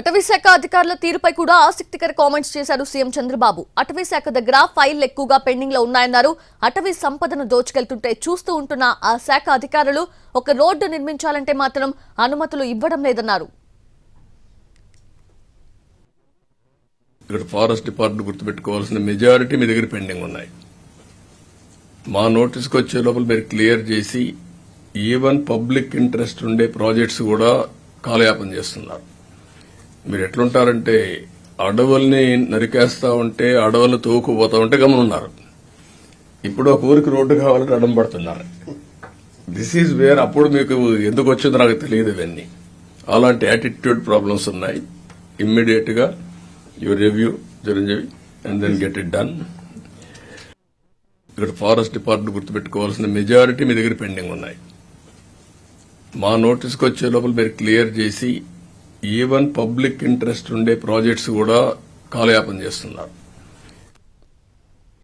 అటవీ శాఖ అధికారుల తీరుపై కూడా ఆసక్తికర కామెంట్స్ చేశారు సీఎం చంద్రబాబు. అటవీ శాఖ దగ్గర ఫైల్ ఎక్కువగా పెండింగ్లో ఉన్నాయన్నారు. అటవీ సంపదను దోచుకెళ్తుంటే చూస్తూ ఉంటున్న ఆ శాఖ అధికారులు ఒక రోడ్డు నిర్మించాలంటే మాత్రం అనుమతులు ఇవ్వడం లేదన్నారు. ఇక్కడ ఫారెస్ట్ డిపార్ట్మెంట్ గుర్తుపెట్టుకోవాల్సిన మెజారిటీ మీ దగ్గర పెండింగ్ ఉన్నాయి. మా నోటీస్కి వచ్చే లోపల మీరు క్లియర్ చేసి ఈవెన్ పబ్లిక్ ఇంట్రెస్ట్ ఉండే ప్రాజెక్ట్స్ కూడా కాలయాపన చేస్తున్నారు. మీరు ఎట్లుంటారంటే అడవుల్ని నరికేస్తా ఉంటే అడవులు తోకుపోతా ఉంటే గమనున్నారు. ఇప్పుడు ఒక ఊరికి రోడ్డు కావాలంటే అడం పడుతున్నారు. దిస్ ఈజ్ వేర్ అప్పుడు మీకు ఎందుకు వచ్చిందో నాకు తెలియదు ఇవన్నీ. అలాంటి యాటిట్యూడ్ ప్రాబ్లమ్స్ ఉన్నాయి. ఇమ్మీడియట్గా review Chiranjeevi and then get it done ఇక్కడ ఫారెస్ట్ డిపార్ట్మెంట్ గుర్తుపెట్టుకోవాల్సిన మెజారిటీ మీ దగ్గర పెండింగ్ ఉన్నాయి. మా నోటీస్కి వచ్చే లోపల మీరు క్లియర్ చేసి ఈవెన్ పబ్లిక్ ఇంట్రెస్ట్ ఉండే ప్రాజెక్ట్స్ కూడా కాలయాపన చేస్తున్నారు.